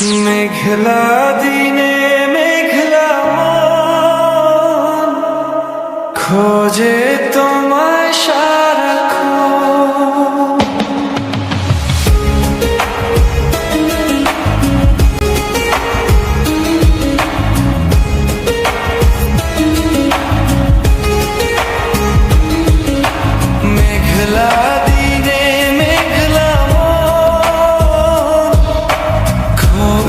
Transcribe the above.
মেঘলা দিনে মেঘলা খোঁজে তোমায়